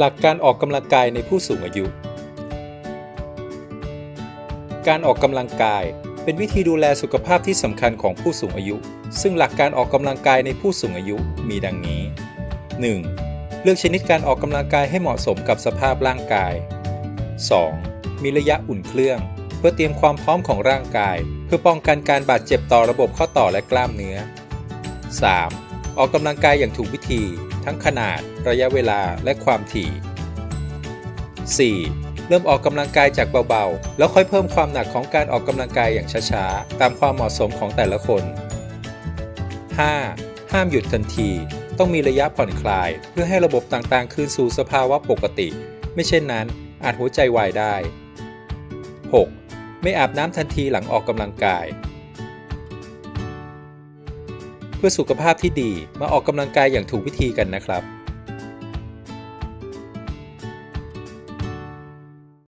หลักการออกกำลังกายในผู้สูงอายุ การออกกำลังกายเป็นวิธีดูแลสุขภาพที่สำคัญของผู้สูงอายุ ซึ่งหลักการออกกำลังกายในผู้สูงอายุมีดังนี้ 1. เลือกชนิดการออกกำลังกายให้เหมาะสมกับสภาพร่างกาย 2. มีระยะอุ่นเครื่อง เพื่อเตรียมความพร้อมของร่างกาย เพื่อป้องกันการบาดเจ็บต่อระบบข้อต่อและกล้ามเนื้อ 3. ออกกำลังกายอย่างถูกวิธี ทั้งขนาด ระยะเวลาและความถี่ 4. เริ่มออกกำลังกายจากเบาๆ แล้วค่อยเพิ่มความหนักของการออกกำลังกายอย่างช้าๆ ตามความเหมาะสมของแต่ละคน 5. ห้ามหยุดทันที ต้องมีระยะผ่อนคลาย เพื่อให้ระบบต่างๆ คืนสู่สภาวะปกติ ไม่เช่นนั้น อาจหัวใจวายได้ 6. ไม่อาบน้ำทันทีหลังออกกำลังกาย เพื่อสุขภาพที่ดีมาออกกำลังกายอย่างถูกวิธีกันนะครับ